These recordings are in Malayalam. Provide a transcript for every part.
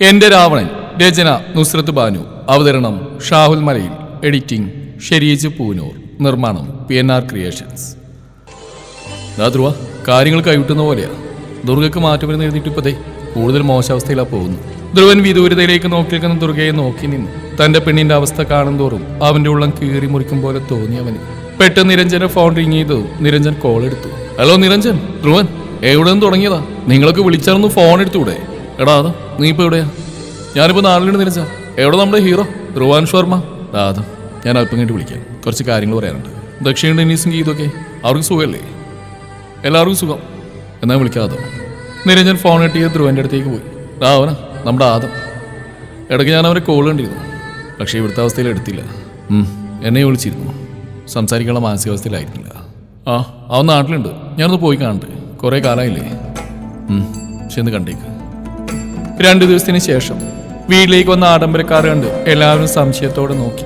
എന്റെ രാവണൻ രചന നുസ്രത്ത് ബാനു. അവതരണം ഷാഹുൽ മലയിൽ. എഡിറ്റിംഗ് ഷെരീജ് പൂനൂർ. നിർമ്മാണം P N R creations Dhruva കാര്യങ്ങൾ കൈവിട്ടുന്ന പോലെയാ. ദുർഗക്ക് മാറ്റം വരുന്ന എഴുതിയിട്ടിപ്പതേ കൂടുതൽ മോശാവസ്ഥയിലാ പോകുന്നു ധ്രുവൻ വിദൂരതയിലേക്ക് നോക്കി നിൽക്കുന്ന ദുർഗയെ നോക്കി നിന്നു. തന്റെ പെണ്ണിന്റെ അവസ്ഥ കാണുന്തോറും അവന്റെ ഉള്ളം കീറി മുറിക്കും പോലെ തോന്നി അവന് പെട്ടെന്ന് നിരഞ്ജന്റെ ഫോൺ റിങ് ചെയ്തു. നിരഞ്ജൻ കോൾ എടുത്തു. ഹലോ നിരഞ്ജൻ. ധ്രുവൻ എവിടെ നിന്ന് തുടങ്ങിയതാ? നിങ്ങളൊക്കെ വിളിച്ചാർന്നു ഫോൺ എടുത്തൂടെ? എടാ നീ ഇപ്പൊ എവിടെയാ? ഞാനിപ്പോ നാളിലുണ്ട് നിരച്ച എവിടെ നമ്മുടെ ഹീറോ റുവാൻ ശർമ്മ. ആദം ഞാൻ അല്പം കഴിഞ്ഞിട്ട് വിളിക്കാം. കുറച്ച് കാര്യങ്ങൾ പറയാനുണ്ട്. ദക്ഷിണ ഡെന്നീസും ഗീതൊക്കെ അവർക്ക് സുഖമല്ലേ? എല്ലാവർക്കും സുഖം. എന്നാ വിളിക്കാതെ നിരഞ്ജൻ ഫോൺ കിട്ടിയ ധ്രുവന്റെ അടുത്തേക്ക് പോയി. രാവന നമ്മുടെ ആദം. ഇടയ്ക്ക് ഞാൻ അവരെ കോൾ കണ്ടിരുന്നു. പക്ഷേ ഇവിടുത്തെ അവസ്ഥയിൽ എടുത്തില്ല. എന്നെ വിളിച്ചിരുന്നു. സംസാരിക്കാനുള്ള മാനസികാവസ്ഥയിലായിരുന്നില്ല. ആ അവൻ നാട്ടിലുണ്ട്. ഞാനൊന്ന് പോയി കാണണ്ട് കുറേ കാലമായില്ലേ ശരി കണ്ടേക്ക്. രണ്ടു ദിവസത്തിന് ശേഷം വീട്ടിലേക്ക് വന്ന ആഡംബരക്കാർ കണ്ട് എല്ലാവരും സംശയത്തോടെ നോക്കി.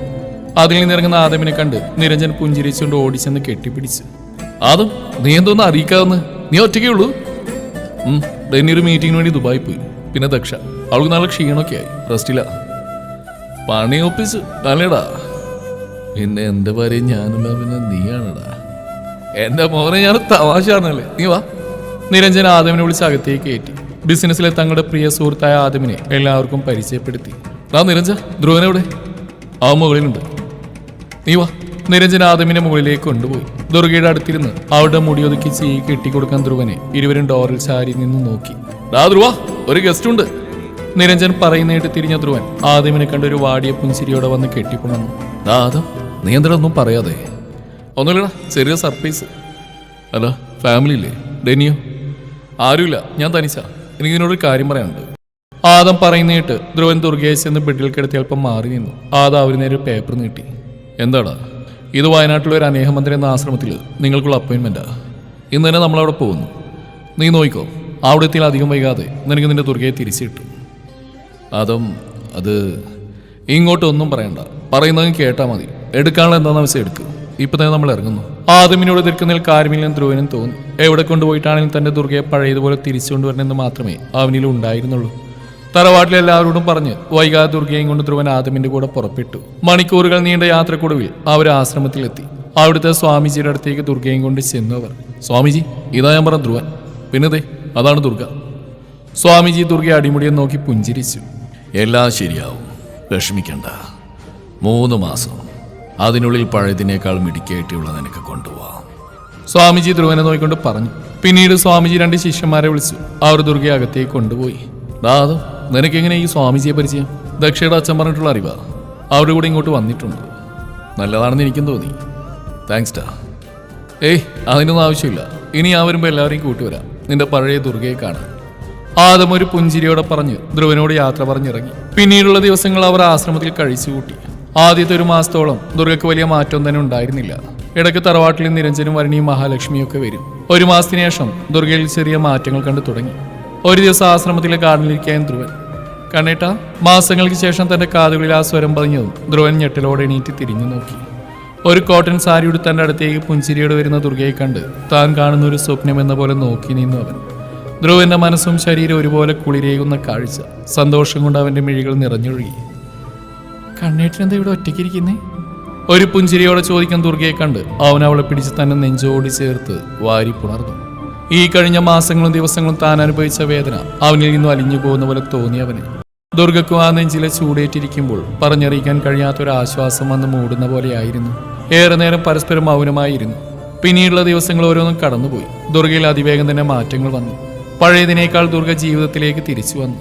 അതിൽ നിന്നിറങ്ങുന്ന ആദമിനെ കണ്ട് നിരഞ്ജൻ പുഞ്ചിരിച്ചുകൊണ്ട് ഓടിച്ചെന്ന് കെട്ടിപ്പിടിച്ച്. ആദം നീ എന്തോന്ന് അറിയിക്കാതെന്ന്? നീ ഒറ്റയ്ക്കേ ഉള്ളൂ ഡെന്നി ഒരു മീറ്റിങ്ങിന് വേണ്ടി ദുബായി പോയി. പിന്നെ ദക്ഷ അവൾക്ക് നല്ല ക്ഷീണമൊക്കെ ആയി. റെസ്റ്റില്ല പണി ഒപ്പിച്ച് അല്ലേടാ. പിന്നെ എന്റെ ഭാര്യ ഞാനല്ല പിന്നെ നീയാണടാ. എന്റെ മോനെ ഞാൻ തമാശ ആണല്ലേ നീ വാ. നിരഞ്ജൻ ആദമിനെ വിളിച്ച് അകത്തേക്ക് കയറ്റി. ബിസിനസ്സിലെ തങ്ങളുടെ പ്രിയ സുഹൃത്തായ ആദമിനെ എല്ലാവർക്കും പരിചയപ്പെടുത്തി. ആ നിരഞ്ജ ധ്രുവനെവിടെ ആ മുകളിലുണ്ട്. നീ വാ. നിരഞ്ജൻ ആദമിനെ മുകളിലേക്ക് കൊണ്ടുപോയി. ദുർഗയുടെ അടുത്തിരുന്ന് അവളുടെ മുടിയൊതുക്കി ചീ കെട്ടിക്കൊടുക്കാൻ ധ്രുവനെ ഇരുവരും ഡോറിൽ ചാരി നിന്ന് നോക്കി. ഡാ ധ്രുവ ഒരു ഗസ്റ്റ് ഉണ്ട്. നിരഞ്ജൻ പറയുന്നേട്ട് തിരിഞ്ഞ ധ്രുവൻ ആദമിനെ കണ്ട ഒരു വാടിയ പുഞ്ചിരിയോടെ വന്ന് കെട്ടിപ്പുണർന്നു ആദം നീ ഒന്നും പറയാതെ. ഒന്നുമില്ലടാ ചെറിയ സർപ്രൈസ് അല്ല ഫാമിലി ഇല്ലേ? ഡെനിയോ ആരുമില്ല ഞാൻ തനിച്ച. എനിക്ക് ഇതിനോടൊരു കാര്യം പറയാനുണ്ട്. ആദം പറയുന്നേട്ട് ധ്രുവൻ ദുർഗേശ് എന്ന് ബെഡിൽ കിടത്തി അല്പം മാറി നിന്നു. ആദം അവന് നേരെ പേപ്പർ നീട്ടി. എന്താടാ ഇത് വയനാട്ടിലെ ഒരു അനേഹമന്ത്രി എന്ന ആശ്രമത്തിൽ നിങ്ങൾക്കുള്ള അപ്പോയിൻമെന്റാ ഇന്ന് തന്നെ നമ്മളവിടെ പോകുന്നു. നീ നോയിക്കോ അവിടെ എത്തിയാൽ അധികം വൈകാതെ നിനക്ക് നിന്റെ ദുർഗയെ തിരിച്ചു കിട്ടും. അതും ഇങ്ങോട്ടൊന്നും പറയണ്ട. പറയുന്നത് കേട്ടാൽ മതി. എടുക്കാനുള്ള എന്താണെന്ന് വെച്ചാൽ എടുക്കുക ഇപ്പൊ തന്നെ നമ്മൾ ഇറങ്ങുന്നു ആദമിനോട് നിൽക്കുന്നതിൽ കാര്യമില്ലെന്ന് ധ്രുവനും തോന്നി എവിടെ കൊണ്ടുപോയിട്ടാണെങ്കിലും തന്റെ ദുർഗയെ പഴയതുപോലെ തിരിച്ചുകൊണ്ടുവരണമെന്ന് മാത്രമേ അവനിൽ ഉണ്ടായിരുന്നുള്ളൂ. തറവാട്ടിലെ എല്ലാവരോടും പറഞ്ഞ് വൈകാതെ ദുർഗയും കൊണ്ട് ധ്രുവൻ ആദമിന്റെ കൂടെ പുറപ്പെട്ടു. മണിക്കൂറുകൾ നീണ്ട യാത്രക്കൊടുവിൽ അവർ ആശ്രമത്തിലെത്തി. അവിടുത്തെ സ്വാമിജിയുടെ അടുത്തേക്ക് ദുർഗയും കൊണ്ട് ചെന്നു അവർ. സ്വാമിജി ഇതാ ഞാൻ പറഞ്ഞ ധ്രുവൻ. പിന്നെ അതാണ് ദുർഗ. സ്വാമിജി ദുർഗയെ അടിമുടിയെ നോക്കി പുഞ്ചിരിച്ചു. എല്ലാം ശരിയാവും. വിഷമിക്കണ്ട. മൂന്ന് മാസം അതിനുള്ളിൽ പഴയതിനേക്കാൾ മിടുക്കിയായിട്ടുള്ള നിനക്ക് കൊണ്ടുപോവാം സ്വാമിജി ധ്രുവനെ നോക്കിക്കൊണ്ട് പറഞ്ഞു. പിന്നീട് സ്വാമിജി രണ്ട് ശിഷ്യന്മാരെ വിളിച്ചു. അവർ ദുർഗയെ അകത്തേക്ക് കൊണ്ടുപോയി. ദാദം നിനക്കെങ്ങനെ ഈ സ്വാമിജിയെ പരിചയം? ദക്ഷയുടെ അച്ഛൻ പറഞ്ഞിട്ടുള്ള അറിവാ. അവരുടെ കൂടെ ഇങ്ങോട്ട് വന്നിട്ടുണ്ട്. നല്ലതാണെന്ന് എനിക്കും തോന്നി. താങ്ക്സ് ടാ. ഏയ് അതിനൊന്നും ആവശ്യമില്ല. ഇനി ഞാൻ വരുമ്പോൾ എല്ലാവരെയും കൂട്ടുവരാം നിന്റെ പഴയ ദുർഗയെ കാണാൻ. ആദം ഒരു പുഞ്ചിരിയോടെ പറഞ്ഞ് ധ്രുവനോട് യാത്ര പറഞ്ഞിറങ്ങി. പിന്നീടുള്ള ദിവസങ്ങൾ അവർ ആശ്രമത്തിൽ കഴിച്ചു കൂട്ടി ആദ്യത്തെ ഒരു മാസത്തോളം ദുർഗയ്ക്ക് വലിയ മാറ്റം തന്നെ ഉണ്ടായിരുന്നില്ല. ഇടയ്ക്ക് തറവാട്ടിൽ നിരഞ്ജനും വരണിയും മഹാലക്ഷ്മിയും ഒക്കെ വരും. ഒരു മാസത്തിന് ശേഷം ദുർഗയിൽ ചെറിയ മാറ്റങ്ങൾ കണ്ടു തുടങ്ങി. ഒരു ദിവസം ആശ്രമത്തിലെ കാടിലിരിക്കാൻ ധ്രുവൻ. കണ്ണേട്ട മാസങ്ങൾക്ക് ശേഷം തന്റെ കാതുകളിൽ ആ സ്വരം പതിഞ്ഞതും ധ്രുവൻ ഞെട്ടലോടെ എണീറ്റ് തിരിഞ്ഞു നോക്കി. ഒരു കോട്ടൺ സാരി തന്റെ അടുത്തേക്ക് പുഞ്ചിരിയോട് വരുന്ന ദുർഗയെ കണ്ട് താൻ കാണുന്ന ഒരു സ്വപ്നം എന്ന പോലെ നോക്കി നിന്നു അവൻ. ധ്രുവന്റെ മനസ്സും ശരീരം ഒരുപോലെ കുളിരേകുന്ന കാഴ്ച സന്തോഷം കൊണ്ട് അവന്റെ മിഴികൾ നിറഞ്ഞൊഴുകി. കണ്ണേട്ടനെന്താ ഇവിടെ ഒറ്റയ്ക്കിരിക്കുന്നേ? ഒരു പുഞ്ചിരിയോടെ ചോദിക്കാൻ ദുർഗയെ കണ്ട് അവൻ അവളെ പിടിച്ച് തന്നെ നെഞ്ചോടി ചേർത്ത് വാരി പുണർന്നു. ഈ കഴിഞ്ഞ മാസങ്ങളും ദിവസങ്ങളും താൻ അനുഭവിച്ച വേദന അവനിൽ നിന്നും അലിഞ്ഞു പോകുന്ന പോലെ തോന്നി അവന്. ദുർഗക്കും ആ നെഞ്ചിലെ ചൂടേറ്റിരിക്കുമ്പോൾ പറഞ്ഞറിയിക്കാൻ കഴിയാത്ത ഒരു ആശ്വാസം വന്ന് മൂടുന്ന പോലെയായിരുന്നു. ഏറെ നേരം പരസ്പരം മൗനമായിരുന്നു. പിന്നീടുള്ള ദിവസങ്ങൾ ഓരോന്നും കടന്നുപോയി. ദുർഗയിൽ അതിവേഗം തന്നെ മാറ്റങ്ങൾ വന്നു. പഴയതിനേക്കാൾ ദുർഗ ജീവിതത്തിലേക്ക് തിരിച്ചു വന്നു.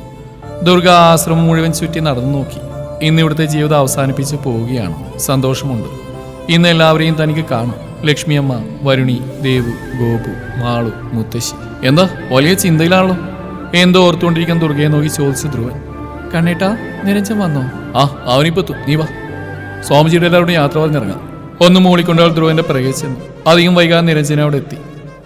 ദുർഗ ആശ്രമം മുഴുവൻ ചുറ്റി നടന്നു നോക്കി. ഇന്ന് ഇവിടുത്തെ ജീവിതം അവസാനിപ്പിച്ച് പോവുകയാണ്. സന്തോഷമുണ്ട്. ഇന്ന് എല്ലാവരെയും തനിക്ക് കാണും. ലക്ഷ്മിയമ്മ വരുണി ദേവു ഗോപു മാളു മുത്തശ്ശി. എന്താ? വലിയ ചിന്തയിലാണല്ലോ. എന്തോ ഓർത്തുകൊണ്ടിരിക്കാൻ ദുർഗയെ നോക്കി ചോദിച്ചു ധ്രുവൻ. കണ്ണേട്ടാ നിരഞ്ജൻ വന്നോ? ആ അവനിപ്പത്തു നീ വാ. സ്വാമിജിയുടെ എല്ലാവരുടെ യാത്ര പറഞ്ഞിറങ്ങാം. ഒന്ന് മൂളിക്കൊണ്ടവൾ ധ്രുവന്റെ പ്രകേശം അധികം വൈകാതെ നിരഞ്ജന അവിടെ എത്തി.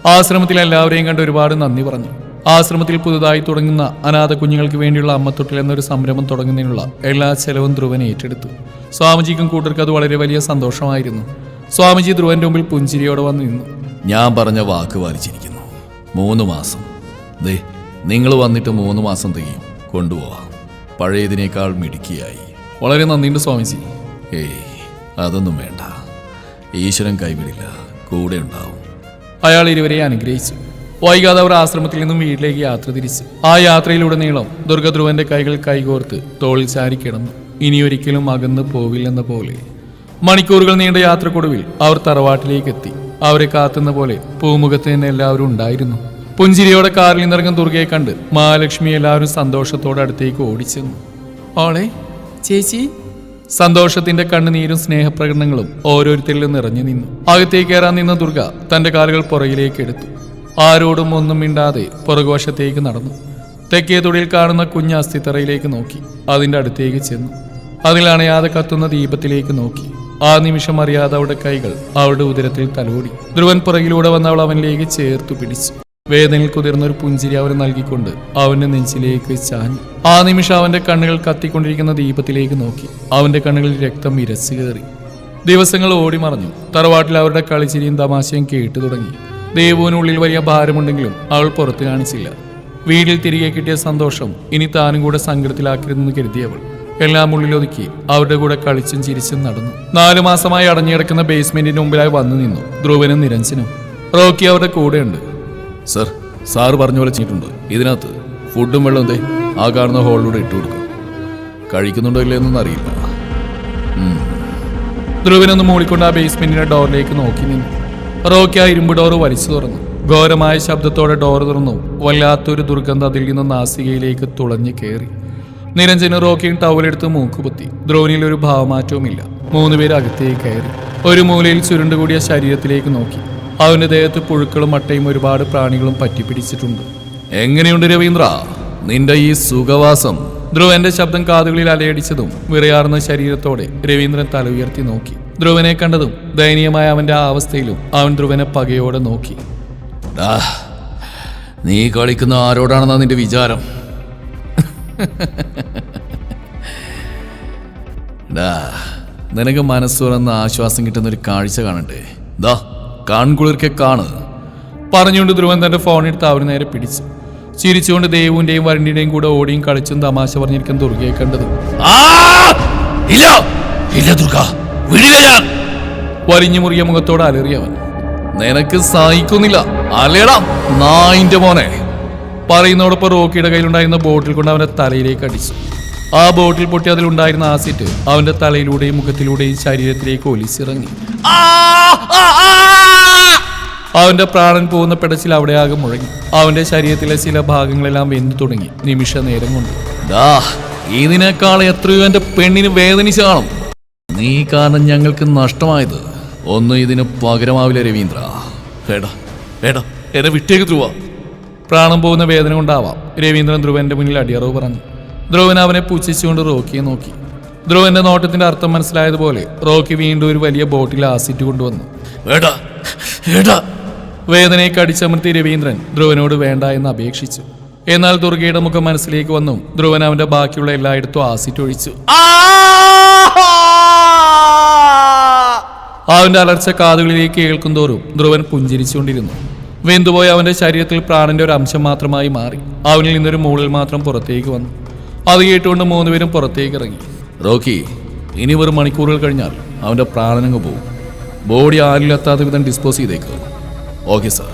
ആശ്രമത്തിൽ എല്ലാവരെയും കണ്ട് ഒരുപാട് നന്ദി പറഞ്ഞു. ആശ്രമത്തിൽ പുതുതായി തുടങ്ങുന്ന അനാഥ കുഞ്ഞുങ്ങൾക്ക് വേണ്ടിയുള്ള അമ്മത്തൊട്ടിൽ എന്നൊരു സംരംഭം തുടങ്ങുന്നതിനുള്ള എല്ലാ ചെലവും ധ്രുവൻ ഏറ്റെടുത്തു. സ്വാമിജിക്കും കൂട്ടർക്ക് അത് വളരെ വലിയ സന്തോഷമായിരുന്നു. സ്വാമിജി ധ്രുവന്റെ മുമ്പിൽ പുഞ്ചിരിയോടെ വന്നു നിന്നു. ഞാൻ പറഞ്ഞ വാക്ക് വാലിച്ചിരിക്കുന്നു മൂന്ന് മാസം. ദേ നിങ്ങൾ വന്നിട്ട് മൂന്ന് മാസം തികയും. കൊണ്ടുപോവാം. പഴയതിനേക്കാൾ മിടുക്കിയായി. വളരെ നന്ദിയുണ്ട് സ്വാമിജി. ഏയ് അതൊന്നും വേണ്ട. ഈശ്വരൻ കൈവിടില്ല. കൂടെ ഉണ്ടാവും. അയാൾ ഇരുവരെ അനുഗ്രഹിച്ചു. വൈകാതെ അവർ ആശ്രമത്തിൽ നിന്നും വീട്ടിലേക്ക് യാത്ര തിരിച്ചു. ആ യാത്രയിലുടനീളം ദുർഗധ്രുവന്റെ കൈകൾ കൈകോർത്ത് തോളിൽ ചാരി കിടന്നു. ഇനിയൊരിക്കലും അകന്നു പോവില്ലെന്ന പോലെ. മണിക്കൂറുകൾ നീണ്ട യാത്രക്കൊടുവിൽ അവർ തറവാട്ടിലേക്ക് എത്തി. അവരെ കാത്തുന്ന പോലെ പൂമുഖത്ത് തന്നെ എല്ലാവരും ഉണ്ടായിരുന്നു. പുഞ്ചിരിയോടെ കാറിൽ നിന്നിറങ്ങും ദുർഗയെ കണ്ട് മഹാലക്ഷ്മി എല്ലാവരും സന്തോഷത്തോടെ അടുത്തേക്ക് ഓടിച്ചെന്നു. ഓളെ ചേച്ചി? സന്തോഷത്തിന്റെ കണ്ണുനീരും സ്നേഹപ്രകടനങ്ങളും ഓരോരുത്തരിലും നിറഞ്ഞു നിന്നു. അകത്തേക്ക് കയറാൻ നിന്ന ദുർഗ തന്റെ കാലുകൾ പുറകിലേക്ക് എടുത്തു. ആരോടും ഒന്നും മിണ്ടാതെ പുറകുവശത്തേക്ക് നടന്നു. തെക്കേ തൊടിയിൽ കാണുന്ന കുഞ്ഞ് അസ്ഥിത്തറയിലേക്ക് നോക്കി. അതിന്റെ അടുത്തേക്ക് ചെന്നു. അതിലണയാതെ കത്തുന്ന ദീപത്തിലേക്ക് നോക്കി. ആ നിമിഷം അറിയാതെ അവളുടെ കൈകൾ അവളുടെ ഉദരത്തിൽ തലോടി. ധ്രുവൻ പുറകിലൂടെ വന്ന അവൾ അവനിലേക്ക് ചേർത്തു പിടിച്ചു. വേദനയിൽ കുതിർന്ന ഒരു പുഞ്ചിരി അവന് നൽകിക്കൊണ്ട് അവന്റെ നെഞ്ചിലേക്ക് ചാഞ്ഞു. ആ നിമിഷം അവന്റെ കണ്ണുകൾ കത്തിക്കൊണ്ടിരിക്കുന്ന ദീപത്തിലേക്ക് നോക്കി. അവന്റെ കണ്ണുകളിൽ രക്തം ഇരച്ചു കയറി. ദിവസങ്ങൾ ഓടിമറഞ്ഞു. തറവാട്ടിൽ അവരുടെ കളിച്ചിരിയും തമാശയും കേട്ടു തുടങ്ങി. ദേവുവിനുള്ളിൽ വലിയ ഭാരമുണ്ടെങ്കിലും അവൾ പുറത്തു കാണിച്ചില്ല. വീട്ടിൽ തിരികെ കിട്ടിയ സന്തോഷം ഇനി താനും കൂടെ സങ്കടത്തിലാക്കരുതെന്ന് കരുതിയവൾ എല്ലാം ഉള്ളിലൊതുക്കി അവരുടെ കൂടെ കളിച്ചും ചിരിച്ചും നടന്നു. നാലു മാസമായി അടഞ്ഞിടക്കുന്ന ബേസ്മെന്റിന് മുമ്പിലായി വന്നു നിന്നു ധ്രുവനും നിരഞ്ജനും. റോക്കി അവരുടെ കൂടെയുണ്ട്. സർ സാറ് പറഞ്ഞ പോലെ ചെയ്തിട്ടുണ്ട്. ഇതിനകത്ത് ഫുഡും വെള്ളം ദേ ആ കാണുന്ന ഹോളിലൂടെ ഇട്ടു കൊടുക്കും. കഴിക്കുന്നുണ്ടോ ഇല്ലേ എന്നൊന്നും അറിയില്ല. ധ്രുവനൊന്ന് മൂളിക്കൊണ്ട് ആ ബേസ്മെന്റിന്റെ ഡോറിലേക്ക് നോക്കി നിന്നു. റോക്കി ആ ഇരുമ്പ് ഡോറ് വലിച്ചു തുറന്നു. ഘോരമായ ശബ്ദത്തോടെ ഡോർ തുറന്നു. വല്ലാത്തൊരു ദുർഗന്ധം അതിൽ നിന്ന് നാസികയിലേക്ക് തുളഞ്ഞു കയറി നിരഞ്ജന് റോക്കിയും ടവലെടുത്ത് മൂക്കുപൊത്തി. ദ്രോണിയിൽ ഒരു ഭാവമാറ്റവുമില്ല. മൂന്നുപേര് അകത്തേക്ക് കയറി. ഒരു മൂലയിൽ ചുരുണ്ടുകൂടിയ ശരീരത്തിലേക്ക് നോക്കി. അവന്റെ ദേഹത്ത് പുഴുക്കളും മട്ടയും ഒരുപാട് പ്രാണികളും പറ്റിപ്പിടിച്ചിട്ടുണ്ട്. എങ്ങനെയുണ്ട് രവീന്ദ്ര? നിന്റെ ഈ സുഖവാസം. ധ്രുവന്റെ ശബ്ദം കാതുകളിൽ അലയടിച്ചതും വിറയാർന്ന ശരീരത്തോടെ രവീന്ദ്രൻ തല ഉയർത്തി നോക്കി. ധ്രുവനെ കണ്ടതും ദയനീയമായ അവന്റെ ആ അവസ്ഥയിലും അവൻ ധ്രുവനെ പകയോടെ നോക്കി. നീ കളിക്കുന്ന ആരോടാണെന്നാ നിന്റെ വിചാരം? ഡാ, നിനക്ക് മനസ്സ് തുറന്ന് ആശ്വാസം കിട്ടുന്ന ഒരു കാഴ്ച കാണണ്ടേ? ദാ കാൺകുളിർക്കെ കാണ്. പറഞ്ഞുകൊണ്ട് ധ്രുവൻ തന്റെ ഫോണെടുത്ത് അവന് നേരെ പിടിച്ചു. ചിരിച്ചുകൊണ്ട് ദേവുവിന്റെയും വരണ്ടിന്റെയും കൂടെ ഓടിയും കളിച്ചും തമാശ പറഞ്ഞിരിക്കാൻ ദുർഗയെ കണ്ടതും. ആ! ഇല്ല! ഇല്ല ദുർഗ. വലിഞ്ഞു മുറിയ മുഖത്തോടെ അലറിയവൻ നിനക്ക് സഹിക്കുന്നില്ല. അലേടാ നായിന്റെ മോനെ. പറയുന്നതോടൊപ്പം റോക്കിയുടെ കയ്യിലുണ്ടായിരുന്ന ബോട്ടിൽ കൊണ്ട് അവന്റെ തലയിലേക്ക് അടിച്ചു. ആ ബോട്ടിൽ പൊട്ടി അതിലുണ്ടായിരുന്ന ആസിഡ് അവന്റെ തലയിലൂടെയും മുഖത്തിലൂടെയും ശരീരത്തിലേക്ക് ഒലിച്ചിറങ്ങി. അവന്റെ പ്രാണൻ പോകുന്ന പെടച്ചിൽ ആകെ മുഴങ്ങി. അവന്റെ ശരീരത്തിലെ ചില ഭാഗങ്ങളെല്ലാം വെന്തു തുടങ്ങി. നിമിഷ നേരം കൊണ്ട്. ദാ ഇതിനേക്കാൾ എത്രയോ എന്റെ പെണ്ണിന് വേദനിച്ചു കാണും. നീ കാരണം ഞങ്ങൾക്ക് നഷ്ടമായത്. ഒന്നും ഇതിന് പകരമാവില്ല രവീന്ദ്ര. എടാ എടാ എന്നെ വിട്ടേക്ക് ധ്രുവ. പ്രാണം പോകുന്ന വേദന കൊണ്ടാവാം. രവീന്ദ്രൻ ധ്രുവന്റെ മുന്നിൽ അടിയറവ് പറഞ്ഞു. ധ്രുവൻ അവനെ പുച്ഛിച്ചുകൊണ്ട് റോക്കിയെ നോക്കി. ധ്രുവന്റെ നോട്ടത്തിന്റെ അർത്ഥം മനസ്സിലായതുപോലെ റോക്കി വീണ്ടും ഒരു വലിയ ബോട്ടിൽ ആസിറ്റ് കൊണ്ടുവന്നു. വേദനയെ കടിച്ചമർത്തി രവീന്ദ്രൻ ധ്രുവനോട് വേണ്ട എന്ന് അപേക്ഷിച്ചു. എന്നാൽ ദുർഗയുടെ മുഖം മനസ്സിലേക്ക് വന്നു. ധ്രുവൻ അവന്റെ ബാക്കിയുള്ള എല്ലായിടത്തും ആസിറ്റ് ഒഴിച്ചു. അവന്റെ അലർച്ച കാതുകളിലേക്ക് കേൾക്കും തോറും ധ്രുവൻ പുഞ്ചിരിച്ചുകൊണ്ടിരുന്നു. വെന്തുപോയ അവന്റെ ശരീരത്തിൽ പ്രാണന്റെ ഒരു അംശം മാത്രമായി മാറി. അവനിൽ നിന്നൊരു മൂളിൽ മാത്രം പുറത്തേക്ക് വന്നു. അത് കേട്ടുകൊണ്ട് മൂന്നുപേരും പുറത്തേക്ക് ഇറങ്ങി റോക്കി ഇനി വെറും മണിക്കൂറുകൾ കഴിഞ്ഞാൽ അവന്റെ പ്രാണനങ്ങ് പോകും ബോഡി ആരിലെത്താത്ത വിധം ഡിസ്പോസ് ചെയ്തേക്കുക ഓക്കെ സാർ.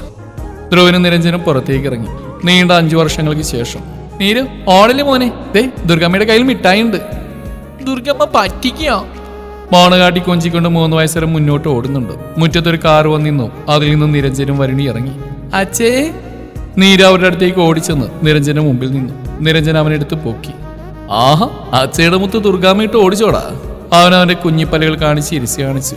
ധ്രുവനും നിരഞ്ജനും പുറത്തേക്ക് ഇറങ്ങി നീണ്ട അഞ്ചു വർഷങ്ങൾക്ക് ശേഷം. നീര് ഓടല്ലേ മോനെ? ദേ ദുർഗമ്മയുടെ കയ്യിൽ മിഠായി ഉണ്ട് ദുർഗമ്മ പറ്റിക്കോ മോണകാട്ടി കൊഞ്ചിക്കൊണ്ട് മൂന്ന് വയസ്സരം മുന്നോട്ട് ഓടുന്നുണ്ട്. മുറ്റത്തൊരു കാർ വന്നിന്നു. അതിൽ നിന്ന് നിരഞ്ജനും വരുണി ഇറങ്ങി. അച്ഛേ. നീര അവരുടെ അടുത്തേക്ക് ഓടിച്ചെന്ന് നിരഞ്ജന മുമ്പിൽ നിന്നു. നിരഞ്ജൻ അവനെടുത്ത് പോക്കി. ആഹാ അച്ഛയുടെ മുത്ത് ദുർഗാമയിട്ട് ഓടിച്ചോടാ. അവൻ അവന്റെ കുഞ്ഞിപ്പലകൾ കാണിച്ച് ഇരിച്ചു കാണിച്ചു.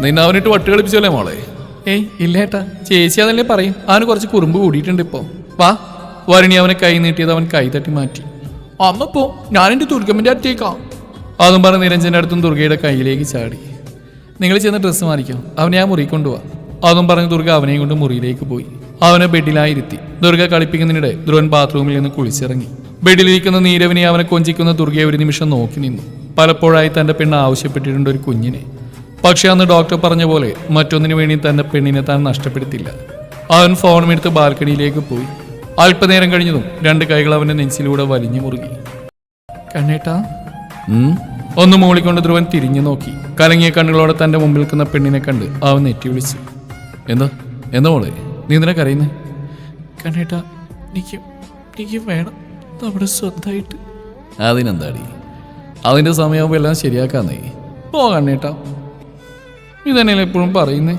നിന്നെ അവനിട്ട് വട്ട് കളിപ്പിച്ചല്ലേ മോളെ? ഏയ് ഇല്ല ഏട്ടാ. ചേച്ചി അതല്ലേ പറയും. അവന് കുറച്ച് കുറുമ്പ് കൂടിയിട്ടുണ്ട് ഇപ്പോ. വാ. വരുണി അവനെ കൈ നീട്ടിയത് അവൻ കൈ തട്ടി മാറ്റി. അമ്മ പോ. ഞാൻ എന്റെ ദുർഗമ്മന്റെ അടുത്തേക്കാം. അതും പറഞ്ഞ് നിരഞ്ജന്റെ അടുത്തും ദുർഗയുടെ കയ്യിലേക്ക് ചാടി. നിങ്ങൾ ചെന്ന് ഡ്രസ്സ് മാറിക്കോ. അവനെ ആ മുറി കൊണ്ടുപോവാ അതും പറഞ്ഞ് ദുർഗ അവനെയും കൊണ്ട് മുറിയിലേക്ക് പോയി. അവനെ ബെഡിലായിരുത്തി. ദുർഗ കളിപ്പിക്കുന്നതിനിടെ ധ്രുവൻ ബാത്റൂമിൽ നിന്ന് കുളിച്ചിറങ്ങി. ബെഡിലിരിക്കുന്ന നീരവിനെ അവനെ കൊഞ്ചിക്കുന്ന ദുർഗയെ ഒരു നിമിഷം നോക്കി നിന്നു. പലപ്പോഴായി തന്റെ പെണ്ണ് ആവശ്യപ്പെട്ടിട്ടുണ്ട് ഒരു കുഞ്ഞിനെ. പക്ഷേ അന്ന് ഡോക്ടർ പറഞ്ഞ പോലെ മറ്റൊന്നിനു വേണ്ടി തന്റെ പെണ്ണിനെ താൻ നഷ്ടപ്പെടുത്തില്ല. അവൻ ഫോൺ എടുത്ത് ബാൽക്കണിയിലേക്ക് പോയി. അല്പനേരം കഴിഞ്ഞതും രണ്ട് കൈകൾ അവന്റെ നെഞ്ചിലൂടെ വലിഞ്ഞു മുറുകി. കണ്ണേട്ടാ? ഒന്ന് മൂളിക്കൊണ്ട് ധ്രുവൻ തിരിഞ്ഞു നോക്കി. കലങ്ങിയ കണ്ണുകളോടെ തന്റെ മുമ്പിൽ നിൽക്കുന്ന പെണ്ണിനെ കണ്ട് അവൻ നെറ്റി വിളിച്ചു. എന്താ? എന്താ മോളെ? നീ എന്തിനാ കരയുന്നേ? കണ്ണേട്ട എനിക്ക് എനിക്ക് വേണം. നമ്മുടെ സ്വന്തമായിട്ട് അതിനെന്താടി? അതിന്റെ സമയമാകുമ്പോൾ എല്ലാം ശരിയാക്കാന്നേ. പോ കണ്ണേട്ടാ. ഇതന്നെയല്ലേ എപ്പോഴും പറയുന്നേ?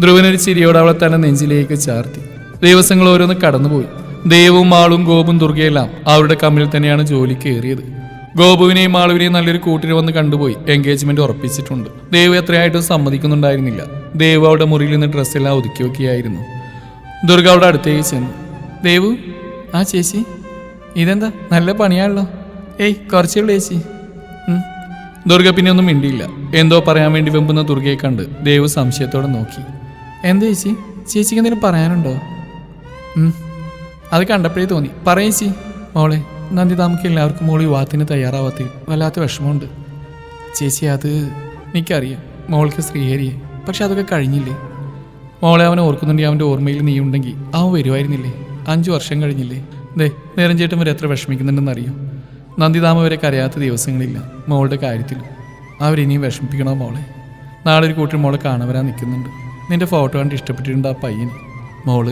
ധ്രുവനൊരു ചിരിയോടെ അവളെ തന്നെ നെഞ്ചിലേക്ക് ചാർത്തി. ദിവസങ്ങൾ ഓരോന്ന് കടന്നുപോയി. ദേവും ആളും ഗോപും ദുർഗയെല്ലാം അവരുടെ കമ്മിൽ തന്നെയാണ് ജോലി കയറിയത് ഗോപുവിനെയും മാളുവിനെയും നല്ലൊരു കൂട്ടിന് വന്ന് കണ്ടുപോയി. എൻഗേജ്മെന്റ് ഉറപ്പിച്ചിട്ടുണ്ട്. ദേവ് എത്രയായിട്ടും സമ്മതിക്കുന്നുണ്ടായിരുന്നില്ല. ദേവ് അവളുടെ മുറിയിൽ നിന്ന് ഡ്രസ്സെല്ലാം ഒതുക്കി വെക്കുകയായിരുന്നു ദുർഗ അവിടെ അടുത്തേക്ക് ചെന്നു. ദേവു ആ ചേച്ചി ഇതെന്താ? നല്ല പണിയാണല്ലോ. ഏയ് കുറച്ചേ ഉള്ളൂ ചേച്ചി. ദുർഗ പിന്നെ ഒന്നും മിണ്ടിയില്ല. എന്തോ പറയാൻ വേണ്ടി വെമ്പുന്ന ദുർഗയെ കണ്ട് ദേവ് സംശയത്തോടെ നോക്കി. എന്താ ചേച്ചി? ചേച്ചിക്ക് എന്തെങ്കിലും പറയാനുണ്ടോ. അത് കണ്ടപ്പോഴേ തോന്നി. പറയേച്ചി മോളെ. നന്ദി താമക്ക് എല്ലാവർക്കും മോളി വിവാഹത്തിന് തയ്യാറാവാത്ത വല്ലാത്ത വിഷമമുണ്ട്. ചേച്ചി അത് എനിക്കറിയാം. മോൾക്ക് ശ്രീഹരിയെ പക്ഷെ അതൊക്കെ കഴിഞ്ഞില്ലേ? മോളെ അവനെ ഓർക്കുന്നുണ്ടെങ്കിൽ അവന്റെ ഓർമ്മയിൽ നീ ഉണ്ടെങ്കിൽ അവൻ വരുമായിരുന്നില്ലേ? അഞ്ചു വർഷം കഴിഞ്ഞില്ലേ? ദേ നേരം ചേട്ടൻ വരെ എത്ര വിഷമിക്കുന്നുണ്ടെന്ന് അറിയോ നന്ദിതാമ വരെ കരയാത്ത ദിവസങ്ങളില്ല മോളുടെ കാര്യത്തിൽ. അവരിനിയും വിഷമിപ്പിക്കണോ മോളെ? നാളെ ഒരു കൂട്ടർ മോളെ കാണാൻ വരാൻ നിൽക്കുന്നുണ്ട്. നിന്റെ ഫോട്ടോ കണ്ട് ഇഷ്ടപ്പെട്ടിട്ടുണ്ട് ആ പയ്യൻ മോൾ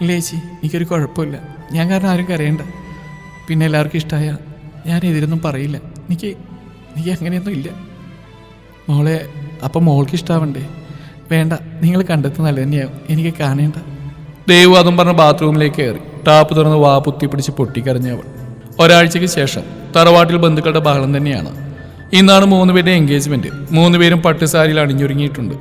ഇല്ല ചേച്ചി എനിക്കൊരു കുഴപ്പമില്ല. ഞാൻ കാരണം ആരും കരയണ്ട. പിന്നെ എല്ലാവർക്കും ഇഷ്ടമായ ഞാൻ ഇതിലൊന്നും പറയില്ല. എനിക്ക് എനിക്ക് അങ്ങനെയൊന്നും ഇല്ല. മോളെ അപ്പം മോൾക്ക് ഇഷ്ടാവണ്ടേ? വേണ്ട നിങ്ങൾ കണ്ടെത്തുന്ന നല്ല തന്നെയാവും. എനിക്ക് കാണേണ്ട. ദേവു അതും പറഞ്ഞ ബാത്റൂമിലേക്ക് കയറി. ടാപ്പ് തുറന്ന് വാ പുത്തി പിടിച്ച് പൊട്ടിക്കരഞ്ഞവൾ ഒരാഴ്ചയ്ക്ക് ശേഷം തറവാട്ടിൽ ബന്ധുക്കളുടെ ബഹളം തന്നെയാണ്. ഇന്നാണ് മൂന്ന് പേരുടെ എൻഗേജ്മെന്റ് മൂന്ന് പേരും പട്ടുസാരിയിൽ അണിഞ്ഞൊരുങ്ങിയിട്ടുണ്ട്.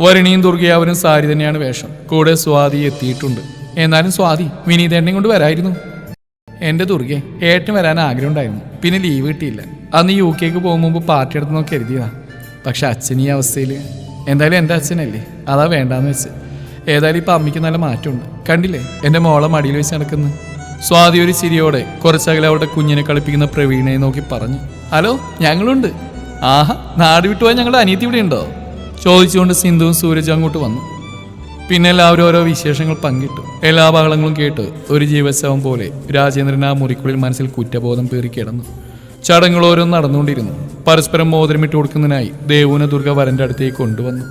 വരുണിയും ദുർഗയാവരും സാരി തന്നെയാണ് വേഷം. കൂടെ സ്വാതി എത്തിയിട്ടുണ്ട്. എന്നാലും സ്വാതി വിനീതേണ്ണയും കൊണ്ട് വരായിരുന്നു. എന്റെ ദുർഗെ ഏട്ടൻ വരാൻ ആഗ്രഹം ഉണ്ടായിരുന്നു പിന്നെ ലീവ് കിട്ടിയില്ല. അന്ന് യു കെക്ക് പോകും മുമ്പ് പാർട്ടി എടുത്തെന്നോ കരുതിയതാ. പക്ഷെ അച്ഛൻ ഈ അവസ്ഥയിൽ എന്തായാലും എന്റെ അച്ഛനല്ലേ? അതാ വേണ്ടാന്ന് വെച്ച്. ഏതായാലും ഇപ്പം അമ്മയ്ക്ക് നല്ല മാറ്റമുണ്ട്. കണ്ടില്ലേ? എന്റെ മോളെ മടിയിൽ വെച്ച് നടക്കുന്നു. സ്വാതി ഒരു ചിരിയോടെ കുറച്ചകലെ അവളുടെ കുഞ്ഞിനെ കളിപ്പിക്കുന്ന പ്രവീണയെ നോക്കി പറഞ്ഞു. ഹലോ ഞങ്ങളുണ്ട്. ആഹാ നാട് വിട്ടുപോയാൽ ഞങ്ങളുടെ അനിയത്തി ഇവിടെ ഉണ്ടോ ചോദിച്ചുകൊണ്ട് സിന്ധുവും സൂരജും അങ്ങോട്ട് വന്നു. പിന്നെ എല്ലാവരും ഓരോ വിശേഷങ്ങൾ പങ്കിട്ടു. എല്ലാ ബഹളങ്ങളും കേട്ട് ഒരു ജീവശവം പോലെ രാജേന്ദ്രൻ ആ മുറിക്കുള്ളിൽ മനസ്സിൽ കുറ്റബോധം പേറി കിടന്നു. ചടങ്ങുകൾ ഓരോ നടന്നുകൊണ്ടിരുന്നു. പരസ്പരം മോതിരമിട്ട് കൊടുക്കുന്നതിനായി ദേവൂന ദുർഗ വരന്റെ അടുത്തേക്ക് കൊണ്ടുവന്നു.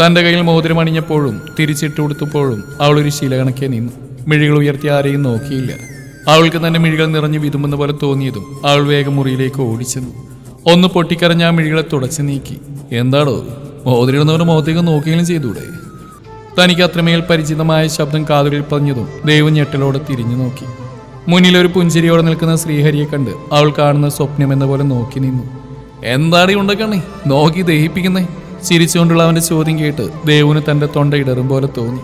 തന്റെ കയ്യിൽ മോതിരം അണിഞ്ഞപ്പോഴും തിരിച്ചിട്ട് കൊടുത്തപ്പോഴും അവൾ ഒരു ശിലകണക്കെ നിന്നു. മിഴികൾ ഉയർത്തി ആരെയും നോക്കിയില്ല. അവൾക്ക് തന്നെ മിഴികൾ നിറഞ്ഞു വിതുമെന്ന് പോലെ തോന്നിയതും അവൾ വേഗം മുറിയിലേക്ക് ഓടിച്ചെന്നു. ഒന്ന് പൊട്ടിക്കരഞ്ഞ ആ മിഴികളെ തുടച്ചു നീക്കി. എന്താടോ? മോതിരിടുന്നവരുടെ മുഖത്തേക്ക് നോക്കിയെങ്കിലും ചെയ്തൂടെ? തനിക്ക് അത്രമേൽ പരിചിതമായ ശബ്ദം കാതുകളിൽ പതിഞ്ഞതും ദൈവം ഞെട്ടലോടെ തിരിഞ്ഞു നോക്കി. മുന്നിൽ ഒരു പുഞ്ചിരിയോടെ നിൽക്കുന്ന ശ്രീഹരിയെ കണ്ട് അവൾ കാണുന്ന സ്വപ്നം എന്ന പോലെ നോക്കി നിന്നു. എന്താടി ഈ നോക്കി ദഹിപ്പിക്കുന്നേ. ചിരിച്ചുകൊണ്ടുള്ള അവന്റെ ചോദ്യം കേട്ട് ദേവുന് തന്റെ തൊണ്ട ഇടറും പോലെ തോന്നി.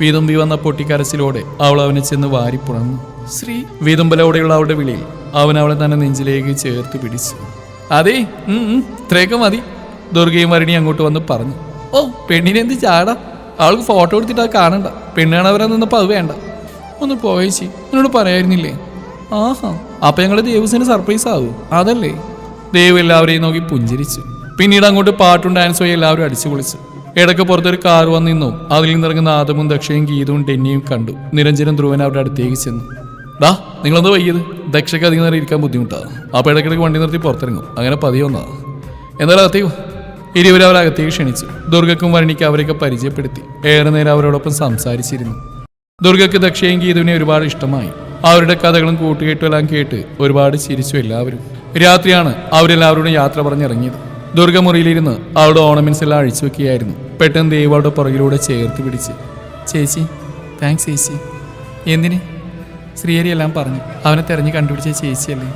വീതുമ്പി വന്ന പൊട്ടിക്കരച്ചിലോടെ അവൾ അവനെ ചെന്ന് വാരിപ്പുണർന്നു ശ്രീ വീതുമ്പലോടെയുള്ള അവളുടെ വിളിയിൽ അവൻ അവളെ തന്നെ നെഞ്ചിലേക്ക് ചേർത്ത് പിടിച്ചു. അതെ ഇത്രയൊക്കെ മതി. ദുർഗയും വരണി അങ്ങോട്ട് വന്ന് പറഞ്ഞു. ഓ പെണ്ണിനെന്ത് ചാടാ? അവൾക്ക് ഫോട്ടോ എടുത്തിട്ട് അത് കാണണ്ട. പെണ്ണാണ് അവരെ നിന്നപ്പോൾ അത് വേണ്ട. ഒന്ന് പോയച്ചി എന്നോട് പറയായിരുന്നില്ലേ? ആഹാ അപ്പം ഞങ്ങൾ ദേവസിന് സർപ്രൈസ് ആവും. അതല്ലേ? ദേവ് എല്ലാവരെയും നോക്കി പുഞ്ചിരിച്ചു. പിന്നീട് അങ്ങോട്ട് പാട്ടും ഡാൻസും ആയി എല്ലാവരും അടിച്ചു പൊളിച്ചു. ഇടയ്ക്ക് പുറത്തൊരു കാർ വന്ന് നിന്നു. അതിൽ നിന്നിറങ്ങുന്ന ആദമും ദക്ഷയും ഗീതവും ടെന്നിയും കണ്ടു. നിരഞ്ജനും ധ്രുവൻ അവരുടെ അടുത്തേക്ക് ചെന്നു. ഡാ നിങ്ങളെന്ത് വയ്യത് ദക്ഷയ്ക്ക് അധികം നേരം ഇരിക്കാൻ ബുദ്ധിമുട്ടാണ് അപ്പോൾ ഇടയ്ക്കിടയ്ക്ക് വണ്ടി നിർത്തി പുറത്തിറങ്ങും. അങ്ങനെ പതിയൊന്നാണ് എന്നാലും അകത്തേക്ക് ഇരുവരും അവരകത്തേക്ക് ക്ഷണിച്ചു. ദുർഗക്കും വരണിക്ക് അവരെയൊക്കെ പരിചയപ്പെടുത്തി. ഏറെ നേരം അവരോടൊപ്പം സംസാരിച്ചിരുന്നു. ദുർഗയ്ക്ക് ദക്ഷയും ഗീതുവിനെ ഒരുപാട് ഇഷ്ടമായി. അവരുടെ കഥകളും കൂട്ടുകെട്ടുമെല്ലാം കേട്ട് ഒരുപാട് ചിരിച്ചു എല്ലാവരും. രാത്രിയാണ് അവരെല്ലാവരോടും യാത്ര പറഞ്ഞിറങ്ങിയത്. ദുർഗ മുറിയിലിരുന്ന് അവളുടെ ഓർണമെന്റ്സ് എല്ലാം അഴിച്ചു വെക്കുകയായിരുന്നു പെട്ടെന്ന് ദേവ് പുറകിലൂടെ ചേർത്ത് പിടിച്ച്. ചേച്ചി താങ്ക്സ് ചേച്ചി. എന്തിന്? ശ്രീഹരി എല്ലാം പറഞ്ഞു. അവനെ തെരഞ്ഞു കണ്ടുപിടിച്ച ചേച്ചിയല്ലേ.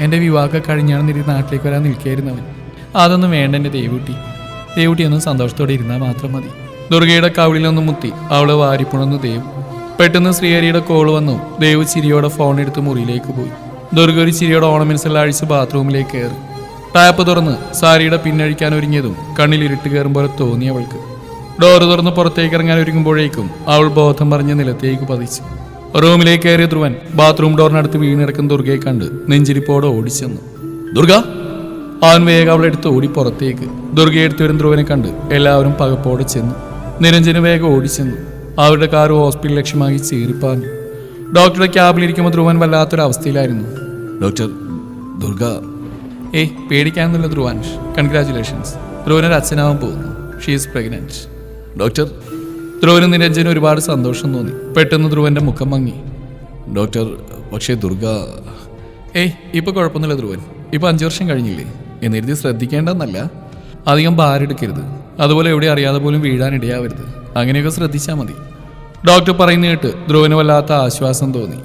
എന്റെ വിവാഹം കഴിഞ്ഞാണ് നിരി നാട്ടിലേക്ക് വരാൻ നിൽക്കുകയായിരുന്നു അവൻ. അതൊന്നും വേണ്ട എന്റെ ദേവൂട്ടി. ദേവൂട്ടി ഒന്നും സന്തോഷത്തോടെ ഇരുന്നാൽ മാത്രം മതി. ദുർഗയുടെ കവിളിലൊന്ന് മുത്തി അവളെ വാരിപ്പുണന്നു ദേവ്. പെട്ടെന്ന് ശ്രീഹരിയുടെ കോൾ വന്നു. ദേവ് ചിരിയോടെ ഫോൺ എടുത്ത് മുറിയിലേക്ക് പോയി. ദുർഗ ഒരു ചിരിയോടെ ഓർണമെന്റ്സ് എല്ലാം അഴിച്ച് ബാത്റൂമിലേക്ക് കയറി. ടാപ്പ് തുറന്ന് സാരിയുടെ പിന്നഴിക്കാൻ ഒരുങ്ങിയതും കണ്ണിൽ ഇരുട്ട് കയറും പോലെ തോന്നി അവൾക്ക്. ഡോറ് തുറന്ന് പുറത്തേക്ക് ഇറങ്ങാൻ ഒരുങ്ങുമ്പോഴേക്കും അവൾ ബോധം പറഞ്ഞ് നിലത്തേക്ക് പതിച്ചു. റൂമിലേക്ക് കയറിയ ധ്രുവൻ ബാത്റൂം ഡോറിനടുത്ത് വീണിടക്കുന്ന ദുർഗയെ കണ്ട് നെഞ്ചിരിപ്പോടെ ഓടിച്ചെന്നു. ദുർഗ അവൻ വേഗം അവളെ എടുത്ത് ഓടി പുറത്തേക്ക്. ദുർഗയെ എടുത്ത് വരും ധ്രുവനെ കണ്ട് എല്ലാവരും പകപ്പോടെ ചെന്നു. നിരഞ്ജന് വേഗം ഓടിച്ചെന്നു അവരുടെ കാർ ഹോസ്പിറ്റൽ ലക്ഷ്യമാക്കി ചീറിപ്പാഞ്ഞു. ഡോക്ടറുടെ ക്യാബിലിരിക്കുമ്പോൾ ധ്രുവൻ വല്ലാത്തൊരവസ്ഥയിലായിരുന്നു. ഡോക്ടർ ദുർഗ. ഏയ് പേടിക്കാമെന്നുള്ള ധ്രുവാൻഷ് കൺഗ്രാചുലേഷൻസ്. ധ്രുവനൊരു അച്ഛനാവാൻ പോകുന്നു. She is pregnant doctor. ധ്രുവനും നിരഞ്ജനും ഒരുപാട് സന്തോഷം തോന്നി. പെട്ടെന്ന് ധ്രുവന്റെ മുഖം മങ്ങി. ഡോക്ടർ പക്ഷേ ദുർഗ ഏയ് ഇപ്പൊ കുഴപ്പമൊന്നുമില്ല ധ്രുവൻ. ഇപ്പൊ അഞ്ചു വർഷം കഴിഞ്ഞില്ലേ? എന്നിരുത്തി ശ്രദ്ധിക്കേണ്ടെന്നല്ല അധികം ഭാരെടുക്കരുത് അതുപോലെ എവിടെ അറിയാതെ പോലും വീഴാനിടയാവരുത് അങ്ങനെയൊക്കെ ശ്രദ്ധിച്ചാൽ മതി. ഡോക്ടർ പറയുന്ന കേട്ട് ധ്രുവന് വല്ലാത്ത ആശ്വാസം തോന്നി.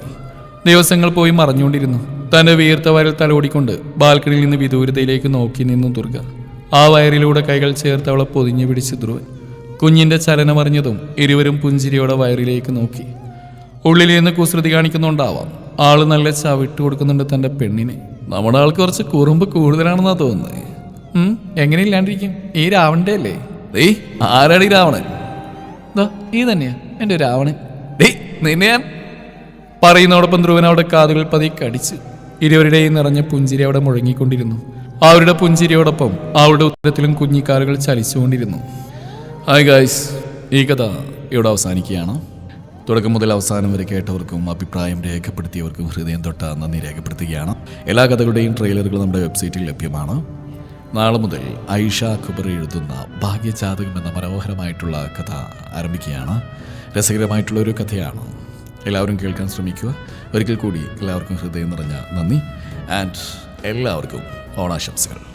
ദിവസങ്ങൾ പോയി മറഞ്ഞുകൊണ്ടിരുന്നു. തന്റെ വീർത്ത വയറിൽ തലോടിക്കൊണ്ട് ബാൽക്കണിയിൽ നിന്ന് വിദൂരതയിലേക്ക് നോക്കി നിന്നു ദുർഗ. ആ വയറിലൂടെ കൈകൾ ചേർത്ത് അവളെ പൊതിഞ്ഞു പിടിച്ച് ധ്രുവൻ. കുഞ്ഞിന്റെ ചലനമറിഞ്ഞതും ഇരുവരും പുഞ്ചിരിയോടെ വയറിലേക്ക് നോക്കി. ഉള്ളിൽ നിന്ന് കുസൃതി കാണിക്കുന്നുണ്ടാവാം. ആൾ നല്ല ചവിട്ട് കൊടുക്കുന്നുണ്ട് തന്റെ പെണ്ണിന്. നമ്മുടെ ആൾക്ക് കുറച്ച് കുറുമ്പ് കൂടുതലാണെന്നാ തോന്നുന്നത് ഉം, എങ്ങനെ ഇല്ലാണ്ടിരിക്കും? ഈ രാവണന്റെ അല്ലേ? ആരാണ് ആരാടി രാവണൻ? ദാ, ഈ തന്നെയാ എന്റെ രാവണൻ. ഡേയ് നിന്നെ ഞാൻ? പറയുന്നതോടൊപ്പം ധ്രുവൻ അവിടെ കാതുകൾ പതിയെ കടിച്ചു ഇരുവരുടെയും നിറഞ്ഞ പുഞ്ചിരി അവിടെ മുഴങ്ങിക്കൊണ്ടിരുന്നു. അവരുടെ പുഞ്ചിരിയോടൊപ്പം അവരുടെ ഉത്തരത്തിലും കുഞ്ഞിക്കാലുകൾ ചലിച്ചുകൊണ്ടിരുന്നു. ഹായ് ഗായ്സ് ഈ കഥ ഇവിടെ അവസാനിക്കുകയാണ്. തുടക്കം മുതൽ അവസാനം വരെ കേട്ടവർക്കും അഭിപ്രായം രേഖപ്പെടുത്തിയവർക്കും ഹൃദയം തൊട്ട നന്ദി രേഖപ്പെടുത്തുകയാണ്. എല്ലാ കഥകളുടെയും ട്രെയിലറുകൾ നമ്മുടെ വെബ്സൈറ്റിൽ ലഭ്യമാണ്. നാളെ മുതൽ ഐഷ അക്ബർ എഴുതുന്ന ഭാഗ്യജാതകം എന്ന മനോഹരമായിട്ടുള്ള കഥ ആരംഭിക്കുകയാണ്. രസകരമായിട്ടുള്ള ഒരു കഥയാണ്. എല്ലാവരും കേൾക്കാൻ ശ്രമിക്കുക. ഒരിക്കൽ കൂടി എല്ലാവർക്കും ഹൃദയം നിറഞ്ഞ നന്ദി. ആൻഡ് എല്ലാവർക്കും ഓണാശംസകൾ.